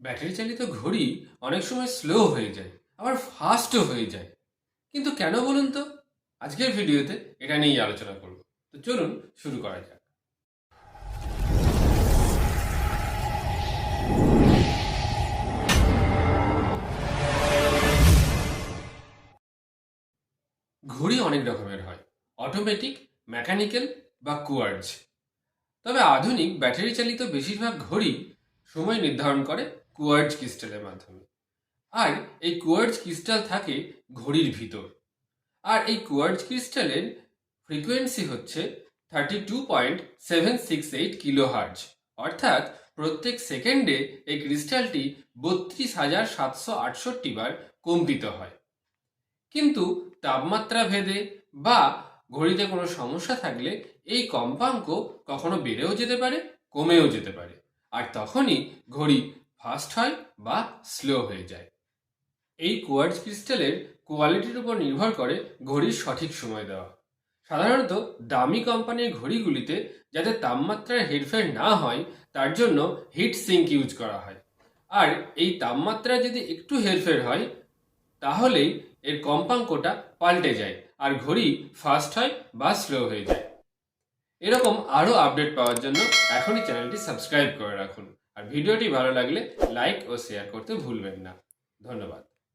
Battery চালিত ঘড়ি অনেক সময় স্লো হয়ে যায়, আবার ফাস্টও হয়ে যায়। কিন্তু কেন বলুন তো? আজকের ভিডিওতে এটা নিয়েই আলোচনা করব। তো চলুন শুরু করা যাক। ঘড়ি অনেক রকমের হয় অটোমেটিক মেকানিক্যাল বা কুয়ার্জ। তবে আধুনিক ব্যাটারি চালিত বেশিরভাগ ঘড়ি সময় নির্ধারণ করে কুয়ার্জ ক্রিস্টালের মাধ্যমে। আর এই কুয়ার্জ ক্রিস্টাল থাকে ঘড়ির ভিতর। আর এই কুয়ার্জ ক্রিস্টালের ফ্রিকোয়েন্সি হচ্ছে thirty two point seven six eight kilo hertz অর্থাৎ প্রত্যেক সেকেন্ডে এই ক্রিস্টালটি বত্রিশ হাজার সাতশো আটষট্টি বার কম্পিত হয়। কিন্তু তাপমাত্রা ভেদে বা ঘড়িতে কোনো সমস্যা থাকলে এই কম্পাঙ্ক কখনো বেড়েও যেতে পারে, কমেও যেতে পারে। আর তখনই ঘড়ি ফাস্ট হয় বা স্লো হয়ে যায়। এই কোয়ার্জ ক্রিস্টালের কোয়ালিটির উপর নির্ভর করে ঘড়ির সঠিক সময় দেওয়া। সাধারণত দামি কোম্পানির ঘড়িগুলিতে যাতে তাপমাত্রার হেরফের না হয়, তার জন্য হিট সিঙ্ক ইউজ করা হয়। আর এই তাপমাত্রা যদি একটু হেরফের হয়, তাহলেই এর কম্পাঙ্কটা পাল্টে যায় আর ঘড়ি ফাস্ট হয় বা স্লো হয়ে যায়। এরকম আরও আপডেট পাওয়ার জন্য এখনই চ্যানেলটি সাবস্ক্রাইব করে রাখুন। আর ভিডিওটি ভালো লাগলে লাইক ও শেয়ার করতে ভুলবেন না। ধন্যবাদ।